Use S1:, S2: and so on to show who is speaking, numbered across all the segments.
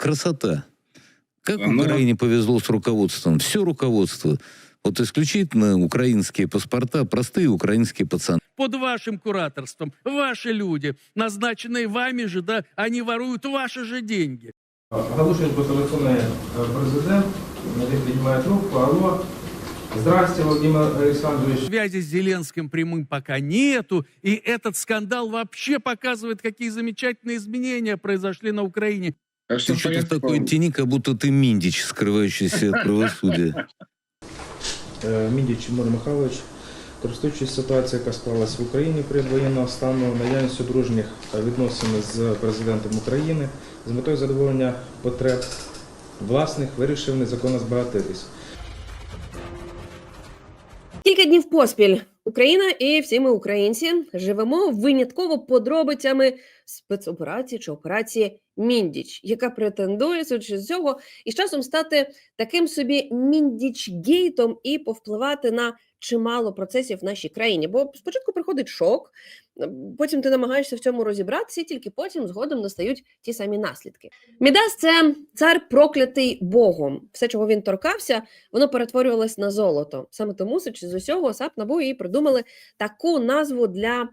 S1: красота. Как
S2: Ну,
S1: Украине повезло с руководством. Все руководство. Вот исключительно украинские паспорта, простые украинские пацаны.
S3: под вашим кураторством, ваши люди, назначенные вами же, да, они воруют ваши же деньги.
S4: Галушин по телефону президент, він піднімає трубку, алло. Здрасте, Владимир Александрович.
S3: Связи с Зеленским прямым пока нету, и этот скандал вообще показывает, какие замечательные изменения произошли на Украине.
S2: Так
S1: Ты
S2: что
S1: что-то в
S2: порядку.
S1: такой тени, как будто ты Миндич, скрывающийся от правосудия.
S4: Е, Мідіч Тимур Михайлович, користуючись ситуацією, яка склалась в Україні перед воєнного стану, наявністю дружніх відносин з президентом України, з метою задоволення потреб власних, вирішив незаконно збагатитись.
S5: Кілька днів поспіль Україна і всі ми українці живемо винятково подробицями спецоперації чи операції Міндіч, яка претендує судячи з цього і з часом стати таким собі міндіч-гейтом і повпливати на чимало процесів в нашій країні. Бо спочатку приходить шок, потім ти намагаєшся в цьому розібратися, і тільки потім згодом настають ті самі наслідки. Мідас це цар проклятий Богом. Все, чого він торкався, воно перетворювалось на золото. Саме тому, з усього, САП НАБУ і придумали таку назву для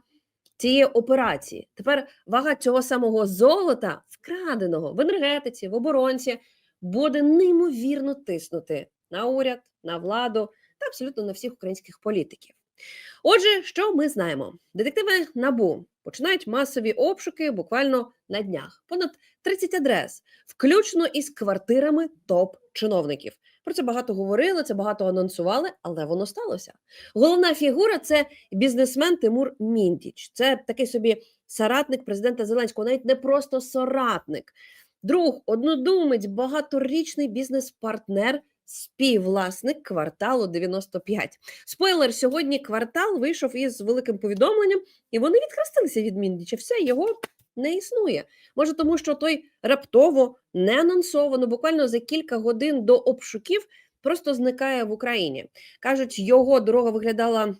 S5: цієї операції. Тепер вага цього самого золота, вкраденого в енергетиці, в оборонці, буде неймовірно тиснути на уряд, на владу абсолютно на всіх українських політиків. Отже, що ми знаємо? Детективи НАБУ починають масові обшуки буквально на днях. Понад 30 адрес, включно із квартирами топ-чиновників. Про це багато говорили, це багато анонсували, але воно сталося. Головна фігура це бізнесмен Тимур Міндіч. Це такий собі соратник президента Зеленського, навіть не просто соратник, друг, однодумець, багаторічний бізнес-партнер, співвласник кварталу 95. Спойлер: сьогодні квартал вийшов із великим повідомленням, і вони відхрестилися від Міндіча. Все його не існує. Може, тому що той раптово не анонсовано, буквально за кілька годин до обшуків просто зникає в Україні. Кажуть, його дорога виглядала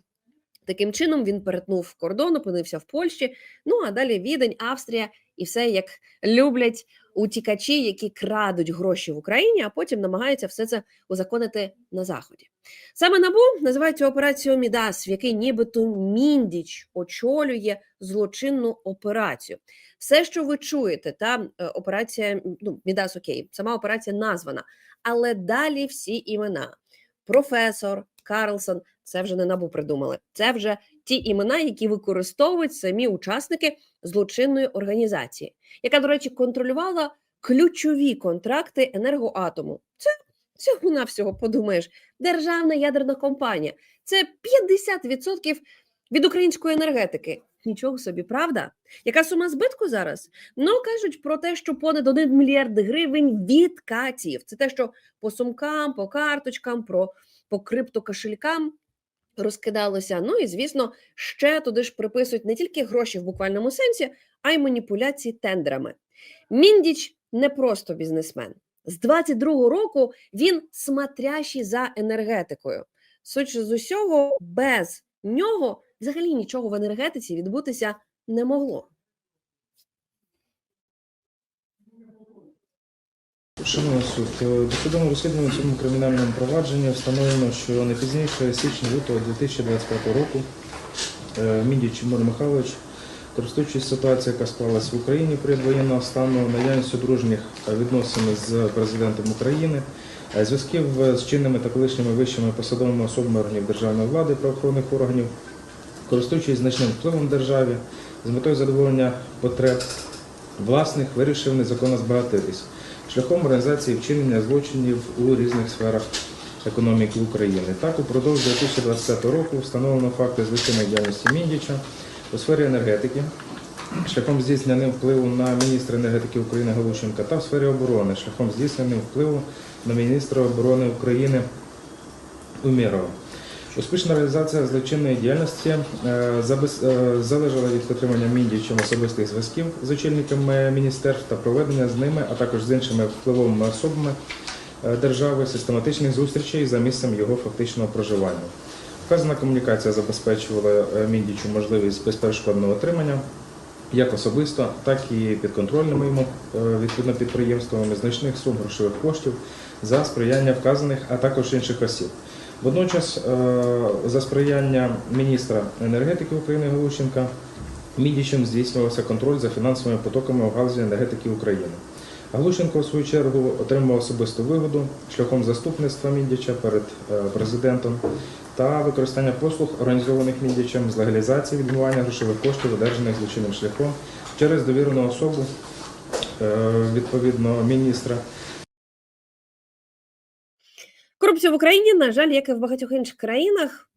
S5: таким чином. Він перетнув кордон, опинився в Польщі. Ну а далі Відень, Австрія і все як люблять утікачі, які крадуть гроші в Україні, а потім намагаються все це узаконити на заході. Саме набу називають цю операцію Мідас, в якій нібито міндіч очолює злочинну операцію. Все, що ви чуєте, та е, операція ну, Мідас Окей, сама операція названа, але далі всі імена. Професор Карлсон, це вже не набу придумали. Це вже ті імена, які використовують самі учасники злочинної організації, яка, до речі, контролювала ключові контракти енергоатому. Це всього навсього подумаєш, державна ядерна компанія. Це 50% від української енергетики. Нічого собі, правда? Яка сума збитку зараз? Ну кажуть про те, що понад 1 мільярд гривень відкатів. Це те, що по сумкам, по карточкам, про по криптокошелькам розкидалося. Ну і звісно, ще туди ж приписують не тільки гроші в буквальному сенсі, а й маніпуляції тендерами. Міндіч не просто бізнесмен. З 22-го року він смотрящий за енергетикою. Судячи з усього, без нього взагалі нічого в енергетиці відбутися не могло.
S4: Шановний суд, е, досудовому розслідуванні цьому кримінальному провадженні встановлено, що не пізніше січня лютого 2025 року е, Мідіч Тимур Михайлович, користуючись ситуацією, яка склалась в Україні перед воєнного стану, наявністю дружніх відносин з президентом України, е, зв'язків з чинними та колишніми вищими посадовими особами органів державної влади, правоохоронних органів, користуючись значним впливом державі, з метою задоволення потреб власних, вирішив незаконно збагатитись шляхом організації вчинення злочинів у різних сферах економіки України. Так, упродовж 2025 року встановлено факти злочинної діяльності Міндіча у сфері енергетики, шляхом здійснення ним впливу на міністра енергетики України Галущенка та в сфері оборони, шляхом здійснення ним впливу на міністра оборони України Умєрова. Успішна реалізація злочинної діяльності е, е, залежала від підтримання Міндічем особистих зв'язків з очільниками міністерств та проведення з ними, а також з іншими впливовими особами е, держави систематичних зустрічей за місцем його фактичного проживання. Вказана комунікація забезпечувала е, Міндічу можливість безперешкодного отримання як особисто, так і підконтрольними йому е, відповідно підприємствами значних сум грошових коштів за сприяння вказаних, а також інших осіб. Водночас, е, за сприяння міністра енергетики України Галущенка, Мідічем здійснювався контроль за фінансовими потоками у галузі енергетики України. Галущенко, в свою чергу, отримав особисту вигоду шляхом заступництва Мідіча перед е, президентом та використання послуг, організованих Мідічем з легалізації відмивання грошових коштів, одержаних злочинним шляхом через довірену особу е, відповідно міністра.
S5: Корупція в Україні, на жаль, як і в багатьох інших країнах,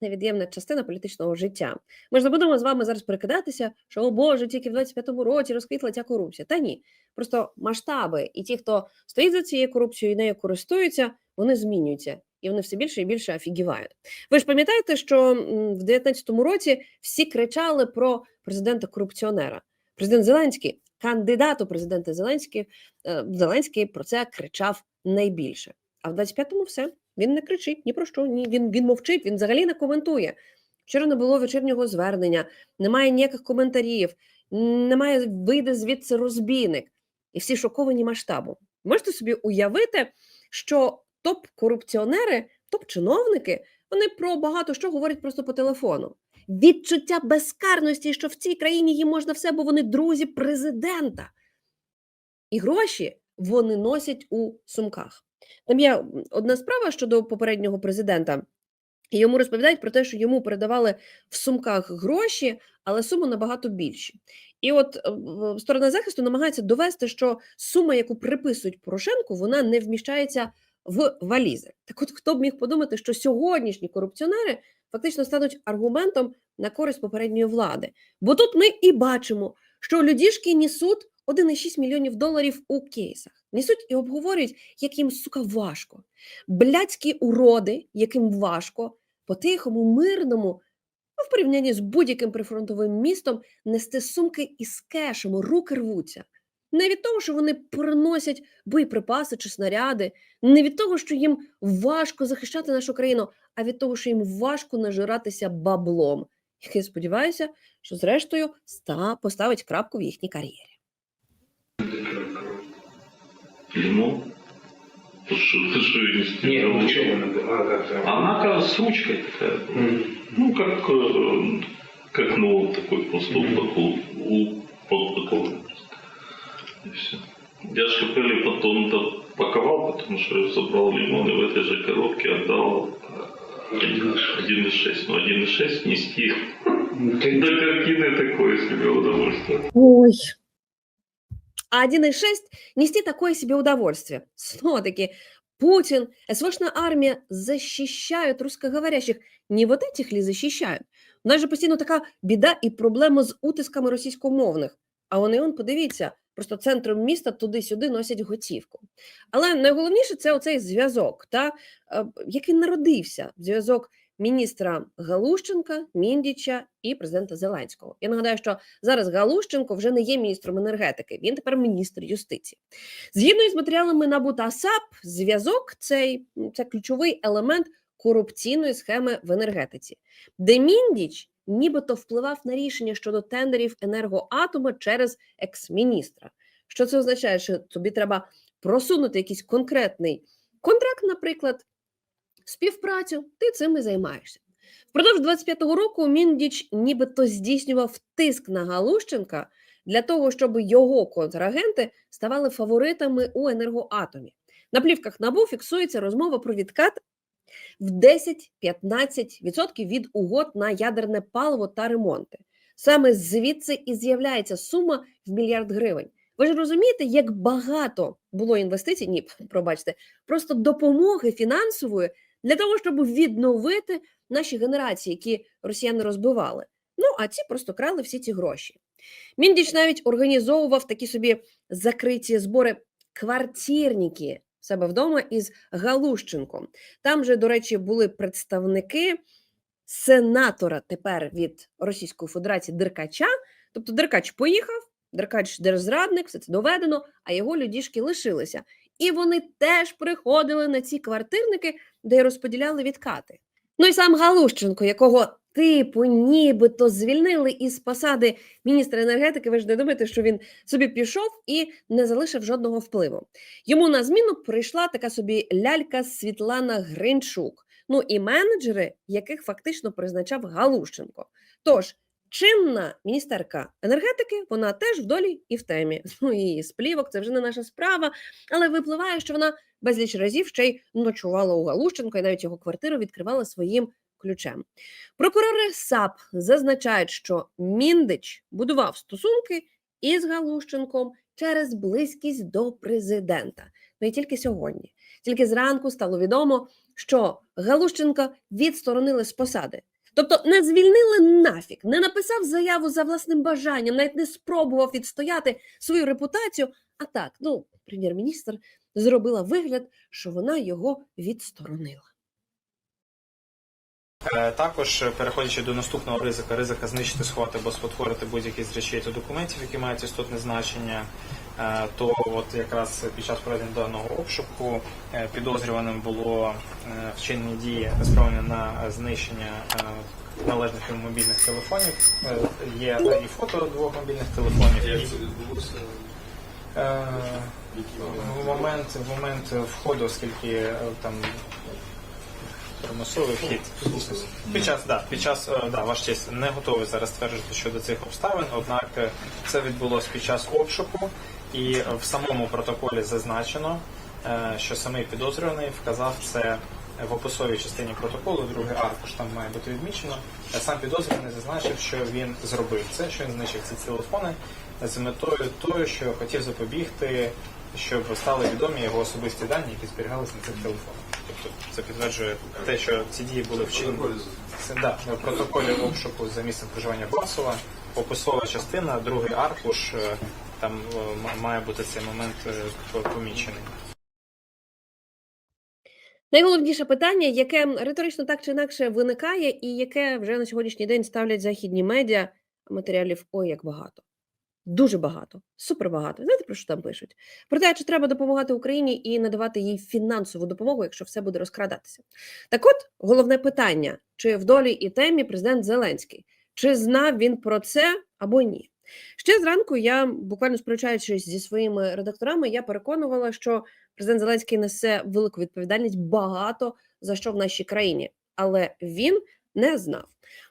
S5: невід'ємна частина політичного життя. Ми ж не будемо з вами зараз перекидатися, що о Боже, тільки в 25-му році розквітла ця корупція. Та ні, просто масштаби і ті, хто стоїть за цією корупцією і нею користуються, вони змінюються. І вони все більше і більше офігівають. Ви ж пам'ятаєте, що в 19-му році всі кричали про президента-корупціонера. Президент Зеленський, кандидат у президенти Зеленський, е, Зеленський про це кричав найбільше. А в 25-му все. Він не кричить ні про що, ні він, він мовчить, він взагалі не коментує. Вчора не було вечірнього звернення, немає ніяких коментарів, немає вийде звідси розбійник. І всі шоковані масштабом. Можете собі уявити, що топ-корупціонери, топ-чиновники, вони про багато що говорять просто по телефону. Відчуття безкарності, що в цій країні їм можна все, бо вони друзі президента. І гроші вони носять у сумках. Там є одна справа щодо попереднього президента. І йому розповідають про те, що йому передавали в сумках гроші, але суми набагато більші. І от е, сторона захисту намагається довести, що сума, яку приписують Порошенку, вона не вміщається в валізи. Так от хто б міг подумати, що сьогоднішні корупціонери фактично стануть аргументом на користь попередньої влади. Бо тут ми і бачимо, що людішки несуть 1,6 мільйонів доларів у кейсах. Несуть і обговорюють, як їм, сука, важко. Блядські уроди, яким важко, по-тихому, мирному, ну, в порівнянні з будь-яким прифронтовим містом, нести сумки із кешем, руки рвуться. Не від того, що вони приносять боєприпаси чи снаряди, не від того, що їм важко захищати нашу країну, а від того, що їм важко нажиратися баблом. І сподіваюся, що зрештою ста поставить крапку в їхній кар'єрі.
S2: Ну, что, ты что, ее не
S6: Нет, ничего не было. А, как же?
S2: Она, оказывается, с ручкой такая была.
S6: М.
S2: Ну, как, э, как ну, такой просто упаков, упакован. И все. Я же купили потом допаковал, потому что я забрал лимон и в этой же коробке отдал э, 1,6. Ну, 1,6 нести.
S6: Ну, ты-
S2: До картины такое себе удовольствие.
S5: Ой. А 1,6 нести такое себе удовольствие. Снова-таки Путин, СВшная армия защищают русскоговорящих. Не вот этих ли защищають? У нас же постійно така біда і проблема з утисками російськомовних. А вони, он, подивіться, просто центром міста туди-сюди носять готівку. Але найголовніше це оцей зв'язок, та, е, як він народився, зв'язок міністра Галущенка, Міндіча і президента Зеленського. Я нагадаю, що зараз Галущенко вже не є міністром енергетики, він тепер міністр юстиції. Згідно із матеріалами НАБУ та САП, зв'язок цей це ключовий елемент корупційної схеми в енергетиці, де Міндіч нібито впливав на рішення щодо тендерів енергоатома через екс-міністра. Що це означає? Що тобі треба просунути якийсь конкретний контракт, наприклад, співпрацю, ти цим і займаєшся. Впродовж 25-го року Міндіч нібито здійснював тиск на Галущенка для того, щоб його контрагенти ставали фаворитами у енергоатомі. На плівках НАБУ фіксується розмова про відкат в 10-15% від угод на ядерне паливо та ремонти. Саме звідси і з'являється сума в мільярд гривень. Ви ж розумієте, як багато було інвестицій, ні, пробачте, просто допомоги фінансової для того, щоб відновити наші генерації, які росіяни розбивали. Ну а ці просто крали всі ці гроші. Міндіч навіть організовував такі собі закриті збори квартирники себе вдома із Галущенком. Там же, до речі, були представники сенатора тепер від Російської Федерації Деркача. Тобто Деркач поїхав, Деркач держзрадник, все це доведено, а його людішки лишилися. І вони теж приходили на ці квартирники, де розподіляли відкати. Ну і сам Галущенко, якого типу, нібито звільнили із посади міністра енергетики. Ви ж не думаєте, що він собі пішов і не залишив жодного впливу. Йому на зміну прийшла така собі лялька Світлана Гринчук. Ну і менеджери, яких фактично призначав Галущенко. Тож чинна міністерка енергетики, вона теж в долі і в темі. Ну і з плівок це вже не наша справа, але випливає, що вона безліч разів ще й ночувала у Галущенка і навіть його квартиру відкривала своїм ключем. Прокурори САП зазначають, що Міндич будував стосунки із Галущенком через близькість до президента. Ну і тільки сьогодні, тільки зранку стало відомо, що Галущенка відсторонили з посади. Тобто не звільнили нафіг, не написав заяву за власним бажанням, навіть не спробував відстояти свою репутацію. А так, ну, прем'єр-міністр зробила вигляд, що вона його відсторонила.
S7: Е, Також е, переходячи до наступного ризика, ризика знищити, сховати або спотворити будь-які з речей та документів, які мають істотне значення, то от якраз під час проведення даного обшуку е, підозрюваним було е, вчинені дії спрямовані на знищення е, належних мобільних телефонів. Е, Є і фото двох мобільних телефонів. Е, В момент, в момент входу, оскільки е, там примусовий вхід. Під час, да, під час, е, да, ваш честь, не готовий зараз стверджувати щодо цих обставин, однак е, це відбулося під час обшуку, і в самому протоколі зазначено, е, що самий підозрюваний вказав це в описовій частині протоколу, другий аркуш там має бути відмічено. Е, Сам підозрюваний зазначив, що він зробив це, що він знищив ці телефони з метою тою, що хотів запобігти, щоб стали відомі його особисті дані, які зберігалися на цих телефонах. Тобто це підтверджує те, що ці дії були вчинені да, в протоколі обшуку за місцем проживання Басова, описова частина, другий аркуш, е, там е, має бути цей момент е, помічений.
S5: Найголовніше питання, яке риторично так чи інакше виникає, і яке вже на сьогоднішній день ставлять західні медіа, матеріалів ой як багато. Дуже багато, супер багато. Знаєте, про що там пишуть? Про те, чи треба допомагати Україні і надавати їй фінансову допомогу, якщо все буде розкрадатися. Так от, головне питання: чи в долі і темі президент Зеленський, чи знав він про це або ні? Ще зранку я, буквально сперечаючись зі своїми редакторами, я переконувала, що президент Зеленський несе велику відповідальність багато за що в нашій країні, але він не знав.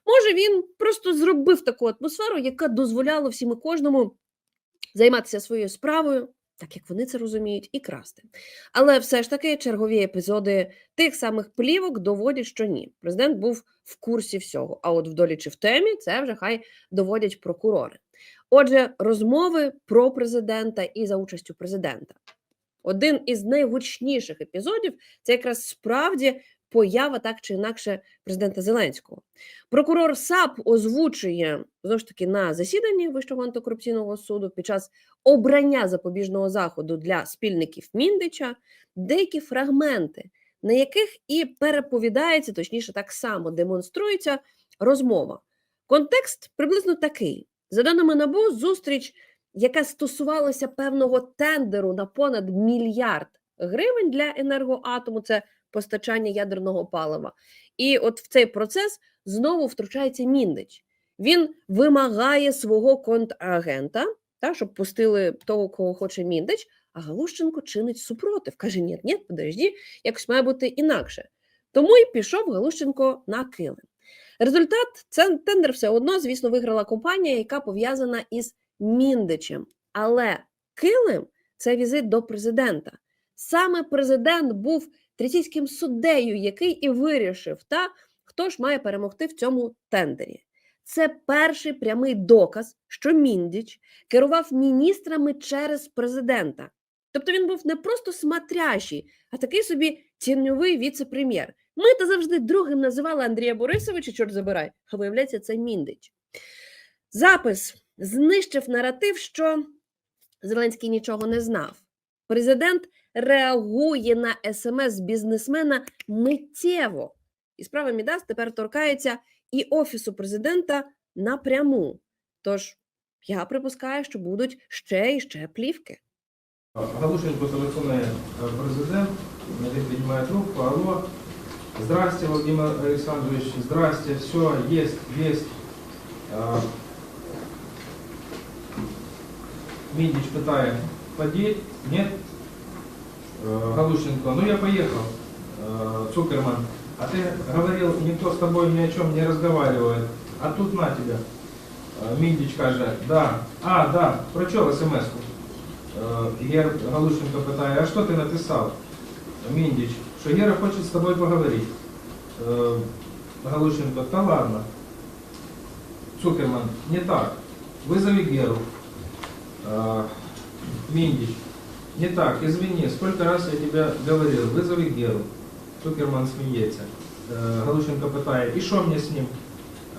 S5: Може, він просто зробив таку атмосферу, яка дозволяла всім і кожному займатися своєю справою, так як вони це розуміють, і красти. Але все ж таки чергові епізоди тих самих плівок доводять, що ні. Президент був в курсі всього. А от в долі чи в темі це вже хай доводять прокурори. Отже, розмови про президента і за участю президента. Один із найгучніших епізодів це якраз справді поява так чи інакше президента Зеленського. Прокурор САП озвучує знову ж таки на засіданні Вищого антикорупційного суду під час обрання запобіжного заходу для спільників Міндича деякі фрагменти, на яких і переповідається, точніше, так само демонструється розмова. Контекст приблизно такий: за даними НАБУ, зустріч, яка стосувалася певного тендеру на понад мільярд гривень для енергоатому, це постачання ядерного палива. І от в цей процес знову втручається Міндич. Він вимагає свого контрагента, та, щоб пустили того, кого хоче Міндич, а Галущенко чинить супротив. Каже: ні, ні, подожди, якось має бути інакше. Тому і пішов Галущенко на килим. Результат це тендер все одно, звісно, виграла компанія, яка пов'язана із Міндичем. Але килим це візит до президента. Саме президент був третійським суддею, який і вирішив, та хто ж має перемогти в цьому тендері. Це перший прямий доказ, що Міндіч керував міністрами через президента. Тобто він був не просто смотрящий, а такий собі тіньовий віце-прем'єр. Ми та завжди другим називали Андрія Борисовича, чорт забирай, а виявляється, це Міндич. Запис знищив наратив, що Зеленський нічого не знав. Президент реагує на смс бізнесмена миттєво. І справа Мідас тепер торкається і офісу президента напряму. Тож я припускаю, що будуть ще і ще плівки.
S4: Галушенко телефонує е, президент, піднімає трубку, алло, Здрасте, Владимир Александрович, здрасте, все, есть, есть. А, Мидич пытает, подеть, нет? Э, Галущенко, ну я поехал, Э, Цукерман, а ты говорил, никто с тобой ни о чем не разговаривает, а тут на тебя. Э, Міндіч каже, да, а, да, прочел смс-ку. Е, Гер Галущенко питає, а що ти написав? Міндіч, що Гера хоче з тобою поговорити. Е, Галущенко, та ладно. Цукерман, не так. Вызови Геру. Э, Миндич, не так, извини, сколько раз я тебе говорил, вызови Геру. Цукерман сміється. Е, Галущенко питає, і що мені з ним?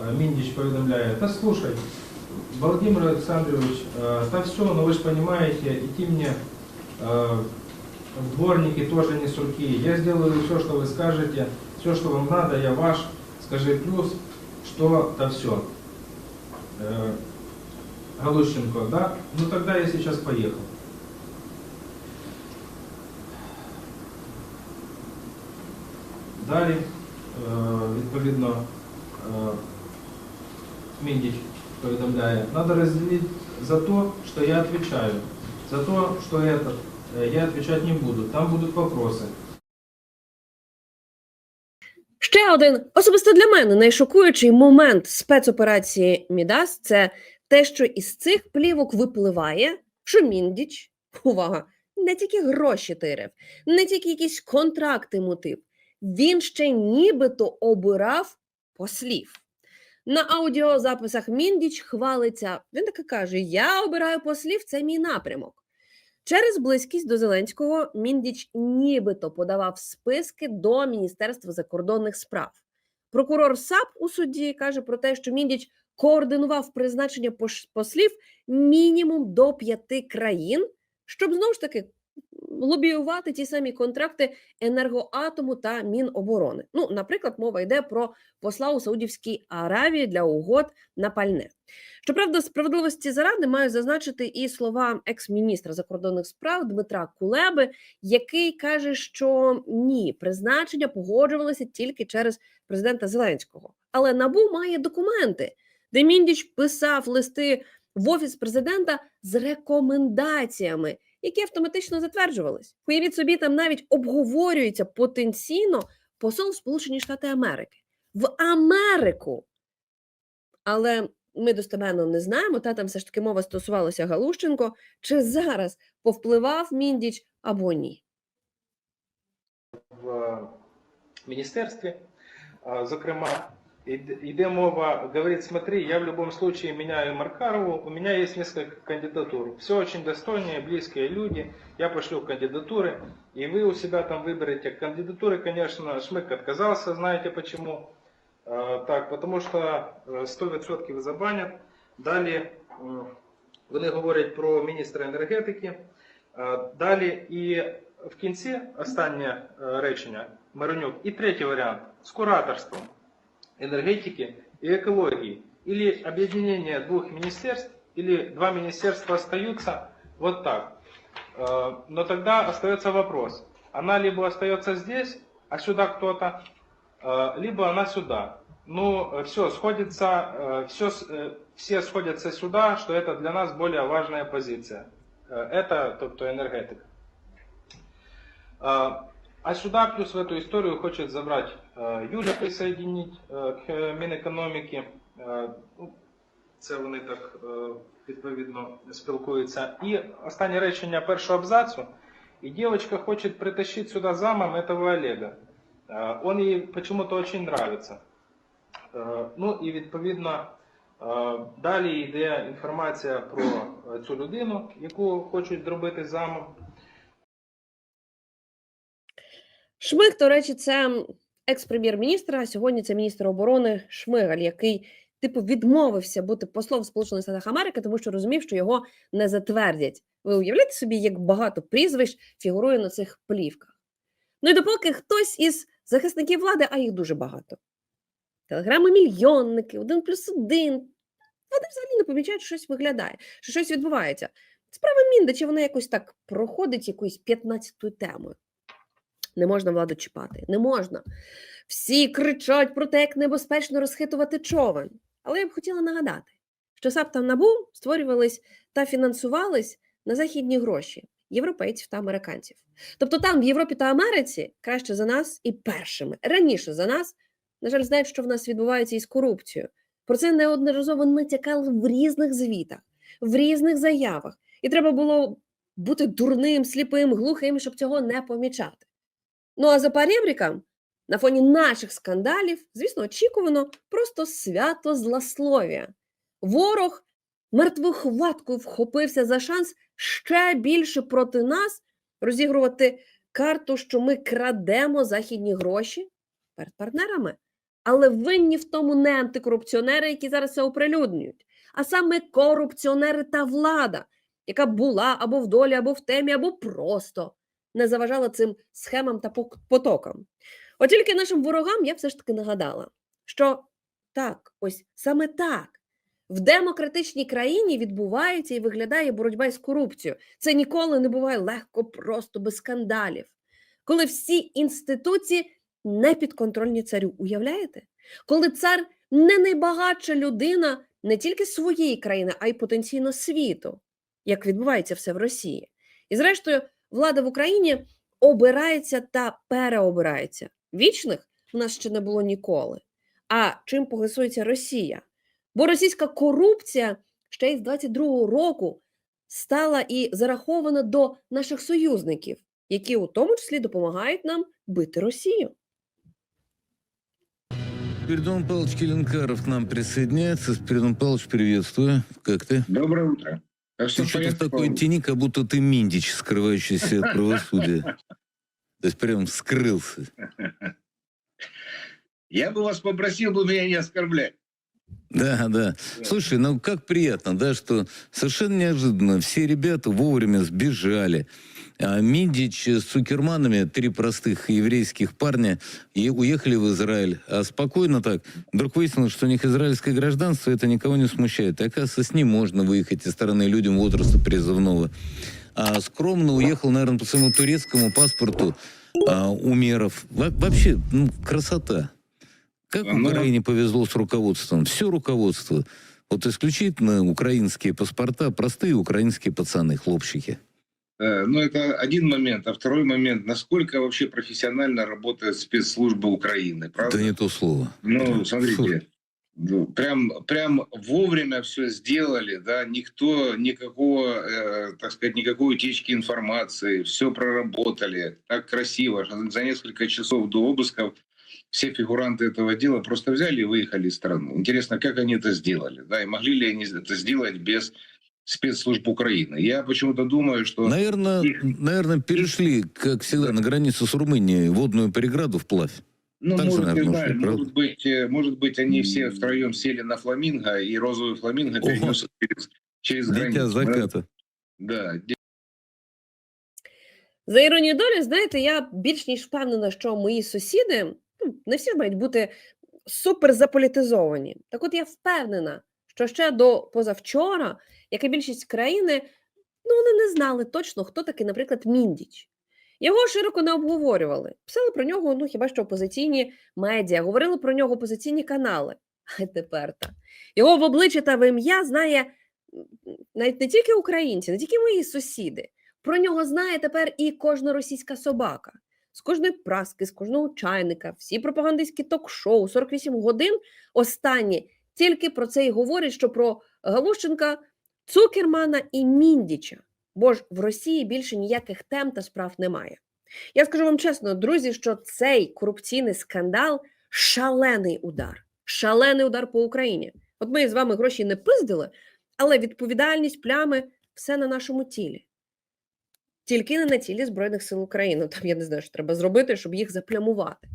S4: Е, Міндіч повідомляє, та слушай, Владимир Александрович, э, да все, но вы же понимаете, идти мне э, в дворники тоже не с руки. Я сделаю все, что вы скажете, все, что вам надо, я ваш. Скажи плюс, что да все. Э, Галущенко, да? Ну тогда я сейчас поехал. Далі, е, відповідно, е, Міндіч повідомляє, надо разделить за то, что я отвечаю. За то, что этот, э, я отвечать не буду. Там будут вопросы.
S5: Ще один особисто для мене найшокуючий момент спецоперації Мідас це те, що із цих плівок випливає, що Міндіч, увага, не тільки гроші тирив, не тільки якісь контракти мутив, він ще нібито обирав послів. На аудіозаписах Міндіч хвалиться. Він таки каже: Я обираю послів, це мій напрямок. Через близькість до Зеленського Міндіч нібито подавав списки до Міністерства закордонних справ. Прокурор САП у суді каже про те, що Міндіч координував призначення послів мінімум до п'яти країн, щоб знову ж таки лобіювати ті самі контракти енергоатому та Міноборони. Ну, наприклад, мова йде про посла у Саудівській Аравії для угод на пальне. Щоправда, справедливості заради маю зазначити і слова екс-міністра закордонних справ Дмитра Кулеби, який каже, що ні, призначення погоджувалися тільки через президента Зеленського. Але набу має документи, де Міндіч писав листи в офіс президента з рекомендаціями, які автоматично затверджувались. Уявіть собі, там навіть обговорюється потенційно посол Сполучені Штати Америки в Америку. Але ми достеменно не знаємо, та там все ж таки мова стосувалася Галущенко, чи зараз повпливав Міндіч або ні.
S8: в міністерстві. Зокрема, іде- йде мова, говорить, смотри, я в любом случае меняю Маркарову, у меня есть несколько кандидатур. Все очень достойные, близкие люди, я пошлю кандидатуры, и вы у себя там выберете. Кандидатуры, конечно, Шмык отказался, знаете почему? А, Так, потому що е, 100% забанять. Далі м, вони говорять про міністра енергетики. Е, Далі і в кінці останнє е, речення Миронюк. І третій варіант з кураторством енергетики і екології. Или объединение двух министерств, или два министерства остаются вот так. Э, Но тогда остается вопрос. Она либо остается здесь, а сюда кто-то, э, либо она сюда. Ну, все, сходится, все, все сходятся сюда, что это для нас более важная позиция. Э, Это, тобто, энергетика. А а сюда плюс в эту историю хочет забрать э, Юля присоединить э, к Мінекономіки. Е, ну, Це вони так е, відповідно спілкуються. І останнє речення першого абзацу. И девочка хочет притащить сюда замом этого Олега. Э, Он ей почему-то очень нравится. Е, Ну і відповідно е, далі йде інформація про е, цю людину, яку хочуть зробити замом.
S5: Шмиг, до речі, це екс-прем'єр-міністр, а сьогодні це міністр оборони Шмигаль, який типу відмовився бути послом Сполучених Штатах Америки, тому що розумів, що його не затвердять. Ви уявляєте собі, як багато прізвищ фігурує на цих плівках. Ну і допоки хтось із захисників влади, а їх дуже багато. Телеграми мільйонники, один плюс один. Вони взагалі не помічають, що щось виглядає, що щось відбувається. Справа Міндича, вона якось так проходить якоюсь 15-ю темою. Не можна владу чіпати, не можна. Всі кричать про те, як небезпечно розхитувати човен. Але я б хотіла нагадати, що САП та НАБУ створювались та фінансувались на західні гроші європейців та американців. Тобто там, в Європі та Америці, краще за нас і першими, раніше за нас, на жаль, знають, що в нас відбувається із корупцією. Про це неодноразово натякали в різних звітах, в різних заявах. І треба було бути дурним, сліпим, глухим, щоб цього не помічати. Ну а за паребріком, на фоні наших скандалів, звісно, очікувано просто свято злословія. Ворог мертвою хваткою вхопився за шанс ще більше проти нас розігрувати карту, що ми крадемо західні гроші перед партнерами. Але винні в тому не антикорупціонери, які зараз це оприлюднюють, а саме корупціонери та влада, яка була або в долі, або в темі, або просто не заважала цим схемам та потокам. От тільки нашим ворогам я все ж таки нагадала, що так, ось саме так. В демократичній країні відбувається і виглядає боротьба із корупцією. Це ніколи не буває легко, просто без скандалів. Коли всі інституції не підконтрольні царю, уявляєте? Коли цар не найбагатша людина не тільки своєї країни, а й потенційно світу, як відбувається все в Росії. І зрештою, влада в Україні обирається та переобирається. Вічних в нас ще не було ніколи. А чим погасується Росія? Бо російська корупція ще й з 22-го року стала і зарахована до наших союзників, які у тому числі допомагають нам бити Росію.
S1: Спиридон Павлович Келенкаров к нам присоединяется. Спиридон Павлович, приветствую. Как ты?
S6: Доброе утро. А всё
S1: Ты что-то в такой тени, как будто ты Миндич, скрывающийся от правосудия. То есть прям скрылся.
S6: Я бы вас попросил бы меня не оскорблять.
S1: Да, да. Слушай, ну как приятно, да, что совершенно неожиданно все ребята вовремя сбежали. А Миндич с Цукерманами, три простых еврейских парня, и уехали в Израиль. А спокойно так. Вдруг выяснилось, что у них израильское гражданство, это никого не смущает. И, оказывается, с ним можно выехать из стороны людям возраста призывного. А скромно уехал, наверное, по своему турецкому паспорту а, Умеров. Во- вообще, ну, красота. Как
S6: Ну,
S1: Украине повезло с руководством? Все руководство. Вот исключительно украинские паспорта, простые украинские пацаны, хлопчики.
S6: Э, Ну, это один момент. А второй момент, насколько вообще профессионально работают спецслужбы Украины, правда?
S1: Это не то слово.
S6: Ну, смотрите, ну, прям, прям вовремя все сделали, да, никто, никакого, э, так сказать, никакой утечки информации, все проработали так красиво. За несколько часов до обысков все фигуранты этого дела просто взяли и выехали из страны. Интересно, как они это сделали, да, и могли ли они это сделать без спецслужб Украины? Я почему-то думаю, что...
S1: Наверное,
S6: Их-
S1: наверное, перешли, как всегда, на границу с Румынией водную преграду вплавь.
S6: Ну,
S1: Так же,
S6: может,
S1: наверное,
S6: быть, да,
S1: ушли, правда?
S6: может быть, э, может быть, они все втроем сели на фламинго, и розовый фламинго
S1: Ого.
S6: перенес их через, через
S1: Дитя
S6: границу. да?
S1: заката.
S6: Да,
S5: За іронією долі, знаєте, я більш ніж впевнена, що мої сусіди ну, не всі мають бути супер заполітизовані. Так от я впевнена, що ще до позавчора, як і більшість країни, ну вони не знали точно, хто такий, наприклад, Міндіч. Його широко не обговорювали. Писали про нього, ну хіба що опозиційні медіа, говорили про нього опозиційні канали. А тепер так. Його в обличчя та в ім'я знає навіть не тільки українці, не тільки мої сусіди. Про нього знає тепер і кожна російська собака. З кожної праски, з кожного чайника, всі пропагандистські ток-шоу, 48 годин останні тільки про це і говорять, що про Галущенка, Цукермана і Міндіча. Бо ж в Росії більше ніяких тем та справ немає. Я скажу вам чесно, друзі, що цей корупційний скандал шалений удар. Шалений удар по Україні. От ми з вами гроші не пиздили, але відповідальність, плями все на нашому тілі. Тільки не на тілі Збройних сил України. Там я не знаю, що треба зробити, щоб їх заплямувати.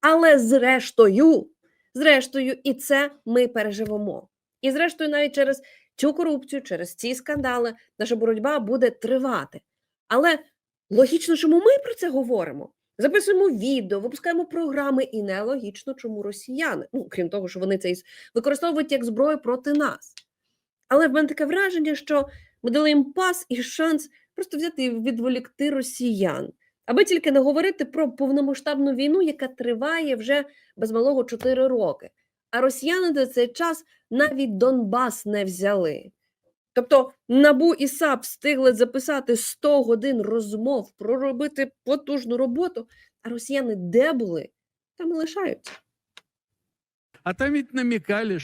S5: Але зрештою, зрештою, і це ми переживемо. І зрештою, навіть через цю корупцію, через ці скандали, наша боротьба буде тривати. Але логічно, чому ми про це говоримо? Записуємо відео, випускаємо програми, і нелогічно, чому росіяни, ну крім того, що вони це використовують як зброю проти нас. Але в мене таке враження, що ми дали їм пас і шанс просто взяти і відволікти росіян. Аби тільки не говорити про повномасштабну війну, яка триває вже без малого 4 роки. А росіяни за цей час навіть Донбас не взяли. Тобто Набу і САП встигли записати 100 годин розмов, проробити потужну роботу, а росіяни де були, там лишаються.
S3: А там ведь намекали,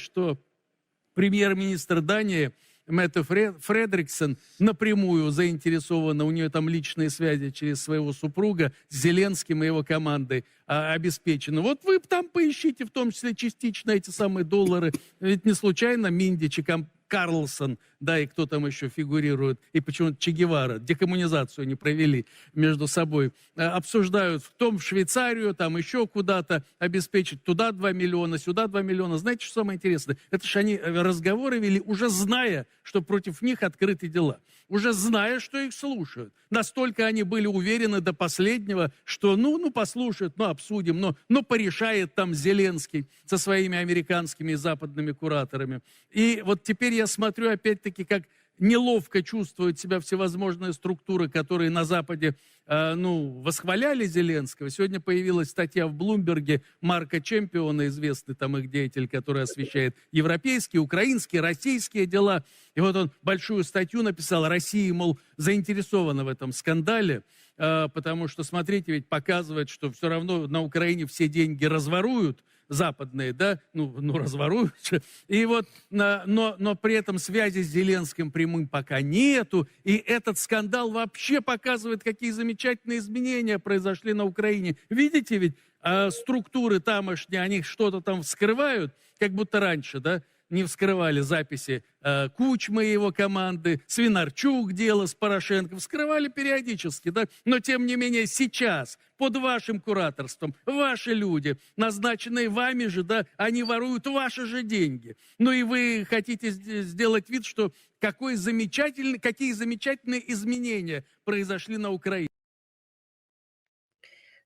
S3: прем'єр-міністр Данії. Мэтта Фре- Фредриксон напрямую заинтересована, у нее там личные связи через своего супруга с Зеленским и его командой а, обеспечены. Вот вы там поищите, в том числе частично эти самые доллары. Ведь не случайно Миндич и Карлсон, да, и кто там еще фигурирует, и почему-то Че Гевара, декоммунизацию они провели между собой, э, обсуждают в том в Швейцарию, там еще куда-то обеспечить, туда 2 миллиона, сюда 2 миллиона. Знаете, что самое интересное? Это же они э, разговоры вели, уже зная, что против них открыты дела, уже зная, что их слушают. Настолько они были уверены до последнего, что ну, ну послушают, ну обсудим, но, но порешает там Зеленский со своими американскими и западными кураторами. И вот теперь я смотрю опять-таки, как неловко чувствуют себя всевозможные структуры, которые на Западе э, ну, восхваляли Зеленского. Сегодня появилась статья в Блумберге Марка Чемпиона, известный там их деятель, который освещает европейские, украинские, российские дела. И вот он большую статью написал, Россия, мол, заинтересована в этом скандале, э, потому что, смотрите, ведь показывает, что все равно на Украине все деньги разворуют, западные, да, ну, ну разворуют. же. И вот, но, но при этом связи с Зеленским прямым пока нету. И этот скандал вообще показывает, какие замечательные изменения произошли на Украине. Видите ведь, а, структуры тамошние, они что-то там вскрывают, как будто раньше, да, не вскрывали записи э, Кучмы и его команды, Свинарчук дело с Порошенко, вскрывали периодически, да, но тем не менее сейчас под вашим кураторством ваши люди, назначенные вами же, да, они воруют ваши же деньги. Ну и вы хотите сд- сделать вид, что какой замечательный, какие замечательные изменения произошли на Украине.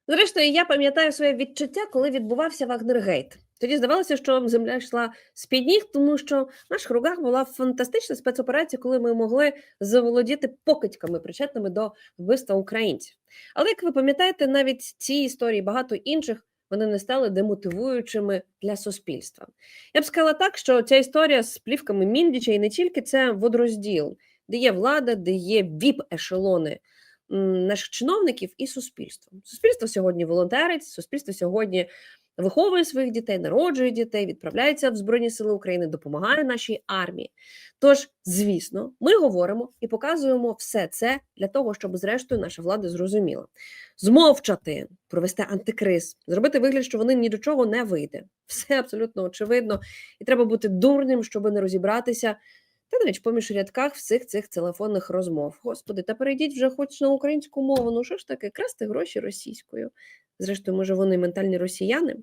S5: Зрештою, я пам'ятаю своє відчуття, коли відбувався Вагнергейт. Тоді здавалося, що земля йшла з під ніг, тому що в наших руках була фантастична спецоперація, коли ми могли заволодіти покидьками, причетними до вбивства українців. Але як ви пам'ятаєте, навіть ці історії, багато інших, вони не стали демотивуючими для суспільства. Я б сказала так, що ця історія з плівками Міндіча і не тільки це водорозділ, де є влада, де є віп-ешелони наших чиновників і суспільства. Суспільство сьогодні волонтерить, суспільство сьогодні виховує своїх дітей, народжує дітей, відправляється в Збройні Сили України, допомагає нашій армії. Тож, звісно, ми говоримо і показуємо все це для того, щоб, зрештою, наша влада зрозуміла. Змовчати, провести антикриз, зробити вигляд, що вони ні до чого не вийде. Все абсолютно очевидно, і треба бути дурним, щоб не розібратися. Та навіть поміж рядках всіх цих телефонних розмов. Господи, та перейдіть вже хоч на українську мову. Ну що ж таке, красти гроші російською. Зрештою, може, вони ментальні росіяни.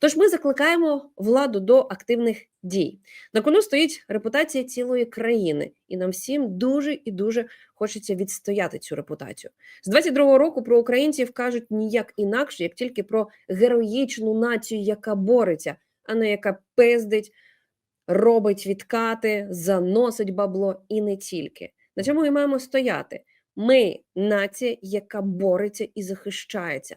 S5: Тож ми закликаємо владу до активних дій. На кону стоїть репутація цілої країни, і нам всім дуже і дуже хочеться відстояти цю репутацію. З 22-го року про українців кажуть ніяк інакше, як тільки про героїчну націю, яка бореться, а не яка пиздить, робить відкати, заносить бабло і не тільки. На цьому і маємо стояти. Ми нація, яка бореться і захищається.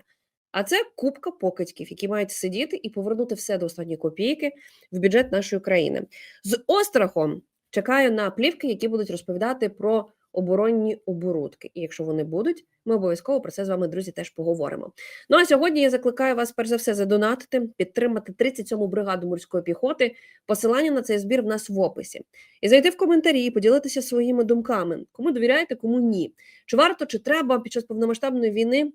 S5: А це купка покидьків, які мають сидіти і повернути все до останньої копійки в бюджет нашої країни. З острахом чекаю на плівки, які будуть розповідати про оборонні оборудки. І якщо вони будуть, ми обов'язково про це з вами, друзі, теж поговоримо. Ну а сьогодні я закликаю вас перш за все задонатити, підтримати 37-му бригаду морської піхоти. Посилання на цей збір в нас в описі. І зайти в коментарі, і поділитися своїми думками. Кому довіряєте, кому ні. Чи варто, чи треба під час повномасштабної війни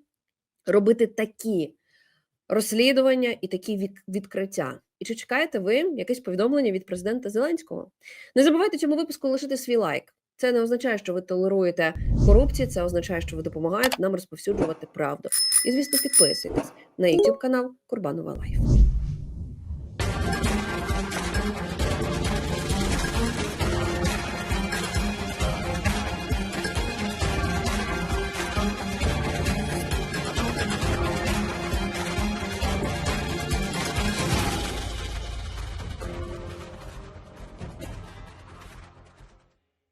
S5: робити такі розслідування і такі відкриття? І чи чекаєте ви якесь повідомлення від президента Зеленського? Не забувайте цьому випуску лишити свій лайк. Це не означає, що ви толеруєте корупцію, це означає, що ви допомагаєте нам розповсюджувати правду. І, звісно, підписуйтесь на YouTube канал Курбанова Лайф.